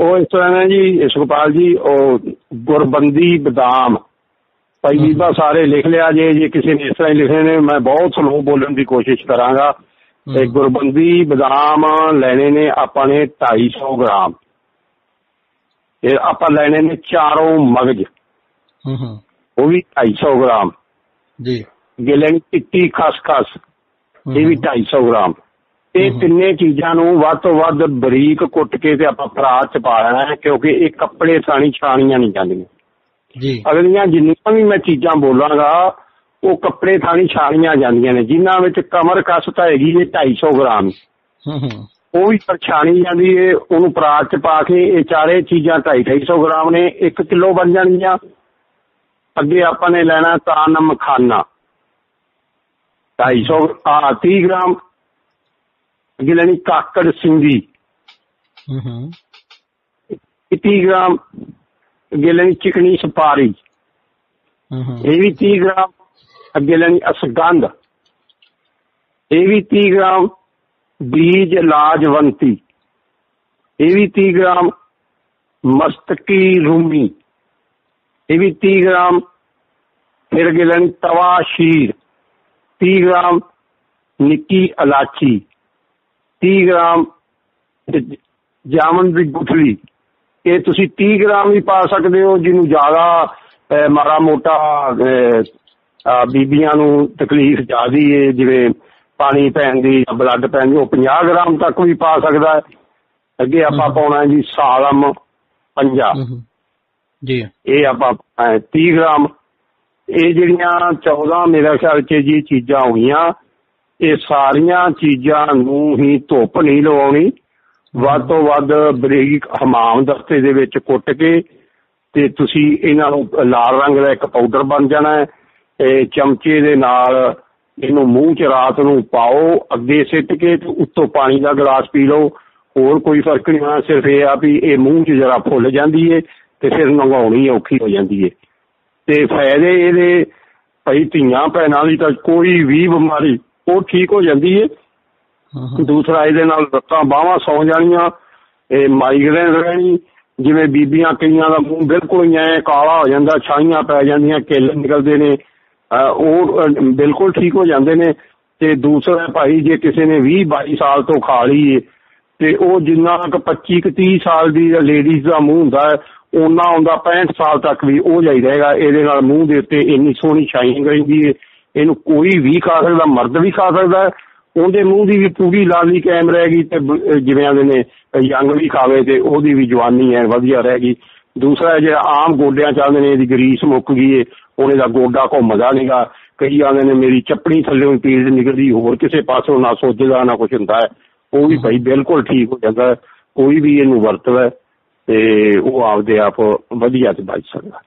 ਉਹ ਇਸ ਤਰ੍ਹਾਂ ਹੈ ਜੀ ਸੁਖਪਾਲ ਜੀ ਉਹ ਗੁਰਬੰਦੀ ਬਦਾਮ। ਭਾਈ ਬੀਬਾ ਸਾਰੇ ਲਿਖ ਲਿਆ ਜੇ ਜੇ ਕਿਸੇ ਨੇ ਇਸ ਤਰ੍ਹਾਂ ਹੀ ਲਿਖੇ ਨੇ ਮੈਂ ਬਹੁਤ ਸਲੋ ਬੋਲਣ ਦੀ ਕੋਸ਼ਿਸ਼ ਕਰਾਂਗਾ। ਤੇ ਗੁਰਬੰਦੀ ਬਦਾਮ ਲੈਣੇ ਨੇ ਆਪਾਂ ਨੇ 250 ਗ੍ਰਾਮ। ਇਹ ਆਪਾਂ ਲੈਣੇ ਨੇ ਚਾਰੋਂ ਮਗਜ। ਹੂੰ ਹੂੰ ਉਹ ਵੀ 250 ਗ੍ਰਾਮ। ਜੀ। ਅੱਗੇ ਲੈਣੀ ਚਿੱਟੀ ਖਸਖਸ ਇਹ ਵੀ 250 ਗ੍ਰਾਮ। ਇਹ। ਤਿੰਨੇ ਚੀਜ਼ਾਂ ਨੂੰ ਵੱਧ ਤੋਂ ਵੱਧ ਬਰੀਕ ਕੁੱਟ ਕੇ ਤੇ ਆਪਾਂ ਪਰਾਤ ਚ ਪਾ ਲੈਣਾ ਹੈ ਕਿਉਂਕਿ ਇਹ ਕੱਪੜੇ ਥਾਣੀ ਛਾਣੀਆਂ ਨਹੀਂ ਜਾਂਦੀਆਂ। ਜੀ। ਅਗਲੀਆਂ ਜਿੰਨੀਆਂ ਵੀ ਮੈਂ ਚੀਜ਼ਾਂ ਬੋਲਾਂਗਾ ਉਹ ਕੱਪੜੇ ਥਾਣੀ ਛਾਣੀਆਂ ਜਾਂਦੀਆਂ ਨੇ ਜਿਨ੍ਹਾਂ ਵਿੱਚ ਕਮਰ ਕਸ ਤਾਂ ਹੈਗੀ ਇਹ 250 ਗ੍ਰਾਮ। ਹੂੰ ਹੂੰ। ਉਹ ਵੀ ਪਰਛਾਣੀ ਜਾਂਦੀ ਏ ਉਹਨੂੰ ਪਰਾਤ ਚ ਪਾ ਕੇ ਇਹ ਚਾਰੇ ਚੀਜ਼ਾਂ 250 ਗ੍ਰਾਮ ਨੇ 1 ਕਿਲੋ ਬਣ ਜਾਣਗੀਆਂ। ਅੱਗੇ ਆਪਾਂ ਨੇ ਲੈਣਾ ਤਾਨ ਮਖਾਨਾ 250 ਆ 30 ਗ੍ਰਾਮ। ਅੱਗੇ ਲੈਣੀ ਕਾਕੜ ਸਿੰਗੀ ਹੂੰ ਹੂੰ 30 ਗ੍ਰਾਮ ਅੱਗੇ ਲੈਣੀ ਚਿਕਨੀ ਸੁਪਾਰੀ ਹੂੰ ਹੂੰ ਇਹ ਵੀ 30 ਗ੍ਰਾਮ ਅੱਗੇ ਲੈਣੀ ਅਸਗੰਧ ਇਹ ਵੀ 30 ਗ੍ਰਾਮ ਬੀਜ ਲਾਜਵੰਤੀ ਇਹ ਵੀ 30 ਗ੍ਰਾਮ ਮਸਤਕੀ ਰੂਮੀ ਇਹ ਵੀ 30 ਗ੍ਰਾਮ ਫਿਰ ਅੱਗੇ ਲੈਣੀ ਤਵਾ ਸ਼ੀਰ 30 ਗ੍ਰਾਮ ਨਿੱਕੀ ਇਲਾਚੀ 30 ਗ੍ਰਾਮ ਜਾਮਨ ਦੀ ਗੁਠਲੀ। ਇਹ ਤੁਸੀਂ 30 ਗ੍ਰਾਮ ਵੀ ਪਾ ਸਕਦੇ ਹੋ ਜਿਹਨੂੰ ਜ਼ਿਆਦਾ ਮਾੜਾ ਮੋਟਾ ਬੀਬੀਆਂ ਨੂੰ ਤਕਲੀਫ ਜ਼ਿਆਦੀ ਹੈ ਜਿਵੇਂ ਪਾਣੀ ਪੈਣ ਦੀ ਜਾਂ ਬਲੱਡ ਪੈਣ ਦੀ ਉਹ 50 ਗ੍ਰਾਮ ਤੱਕ ਵੀ ਪਾ ਸਕਦਾ ਹੈ। ਅੱਗੇ ਆਪਾਂ। ਪਾਉਣਾ ਹੈ ਜੀ ਸਾਲਮ ਪੰਜਾ ਹੂੰ ਹੂੰ। ਜੀ। ਇਹ ਆਪਾਂ ਅਹ, 30 ਗ੍ਰਾਮ। ਇਹ ਜਿਹੜੀਆਂ 14 ਮੇਰੇ ਖਿਆਲ 'ਚ ਜੀ ਚੀਜ਼ਾਂ ਹੋਈਆਂ ਇਹ ਸਾਰੀਆਂ ਚੀਜ਼ਾਂ ਨੂੰ ਹੀ ਧੁੱਪ ਨਹੀਂ ਲਵਾਉਣੀ। ਵੱਧ ਤੋਂ ਵੱਧ ਬਰੀਕ ਹਮਾਮ ਦਸਤੇ ਦੇ ਵਿੱਚ ਕੁੱਟ ਕੇ ਤੇ ਤੁਸੀਂ ਇਹਨਾਂ ਨੂੰ ਲਾਲ ਰੰਗ ਦਾ ਇੱਕ ਪਾਊਡਰ ਬਣ ਜਾਣਾ ਹੈ। ਤੇ ਚਮਚੇ ਦੇ ਨਾਲ ਇਹਨੂੰ ਮੂੰਹ 'ਚ ਰਾਤ ਨੂੰ ਪਾਓ, ਅੱਗੇ ਸਿੱਟ ਕੇ ਤੇ ਉੱਤੋਂ ਪਾਣੀ ਦਾ ਗਲਾਸ ਪੀ ਲਓ। ਹੋਰ ਕੋਈ ਫ਼ਰਕ ਨਹੀਂ ਹੋਣਾ ਸਿਰਫ ਇਹ ਆ ਵੀ ਇਹ ਮੂੰਹ 'ਚ ਜਰਾ ਫੁੱਲ ਜਾਂਦੀ ਏ ਤੇ ਫਿਰ ਲੰਘਾਉਣੀ ਔਖੀ ਹੋ ਜਾਂਦੀ ਏ। ਤੇ ਫਾਇਦੇ ਇਹਦੇ, ਭਈ ਧੀਆਂ ਭੈਣਾਂ ਦੀ ਤਾਂ ਕੋਈ ਵੀ ਬਿਮਾਰੀ ਉਹ ਠੀਕ ਹੋ ਜਾਂਦੀ ਏ। ਦੂਸਰਾ ਇਹਦੇ ਨਾਲ ਲੱਤਾਂ ਬਾਹਾਂ ਸੌ ਜਾਣੀਆਂ ਇਹ ਮਾਈਗ੍ਰੇਨ ਰਹਿਣੀ ਜਿਵੇਂ ਬੀਬੀਆਂ ਕਈਆਂ ਦਾ ਮੂੰਹ ਬਿਲਕੁਲ ਹੀ ਐ ਕਾਲਾ ਹੋ ਜਾਂਦਾ ਛਾਈਆਂ ਪੈ ਜਾਂਦੀਆਂ ਕਿੱਲ ਨਿਕਲਦੇ ਨੇ ਉਹ ਬਿਲਕੁਲ ਠੀਕ ਹੋ ਜਾਂਦੇ ਨੇ। ਤੇ ਦੂਸਰਾ ਭਾਈ ਜੇ ਕਿਸੇ ਨੇ 20 22 ਸਾਲ ਤੋਂ ਖਾ ਲਈ ਏ ਤੇ ਉਹ ਜਿੰਨਾ ਕੁ 25 ਕੁ 30 ਸਾਲ ਦੀ ਲੇਡੀਜ਼ ਦਾ ਮੂੰਹ ਹੁੰਦਾ ਉਹਨਾਂ ਹੁੰਦਾ 65 ਸਾਲ ਤੱਕ ਵੀ ਉਹ ਜਾਈ ਰਹੇਗਾ ਇਹਦੇ ਨਾਲ ਮੂੰਹ ਦੇ ਉੱਤੇ ਇੰਨੀ ਸੋਹਣੀ ਸ਼ਾਈਨਿੰਗ ਰਹਿੰਦੀ ਏ। ਇਹਨੂੰ ਕੋਈ ਵੀ ਖਾ ਸਕਦਾ, ਮਰਦ ਵੀ ਖਾ ਸਕਦਾ। ਹੈ। ਉਹਦੇ ਮੂੰਹ ਦੀ ਵੀ ਪੂਰੀ ਲਾਲੀ ਕਾਇਮ ਰਹਿ ਗਈ ਤੇ ਜਿਵੇਂ ਆਂਦੇ ਨੇ, ਯੰਗ ਵੀ ਖਾਵੇ ਤੇ ਉਹਦੀ ਵੀ ਜਵਾਨੀ ਹੈ ਵਧੀਆ ਰਹਿ ਗਈ। ਦੂਸਰਾ ਜਿਹੜਾ ਆਮ ਗੋਡਿਆਂ ਚੱਲਦੇ ਨੇ, ਇਹਦੀ ਗਰੀਸ ਮੁੱਕ ਗਈ ਏ, ਉਹਨੇ ਦਾ ਗੋਡਾ ਘੁੰਮਦਾ ਨਹੀਂਗਾ ਕਈ ਆਂਦੇ ਨੇ, ਮੇਰੀ ਚੱਪਣੀ ਥੱਲੇੋਂ ਪੀੜ ਨਿਕਲਦੀ, ਹੋਰ ਕਿਸੇ ਪਾਸੋਂ ਨਾ ਸੋਚਦਾ, ਨਾ ਕੁਝ ਹੁੰਦਾ ਹੈ ਉਹ ਵੀ ਭਾਈ ਬਿਲਕੁਲ ਠੀਕ ਹੋ ਜਾਂਦਾ ਕੋਈ ਵੀ ਇਹਨੂੰ ਵਰਤਦਾ ਹੈ ਤੇ ਉਹ ਆਪਦੇ ਆਪ ਵਧੀਆ ਤੇ ਬਚ ਸਕਦਾ।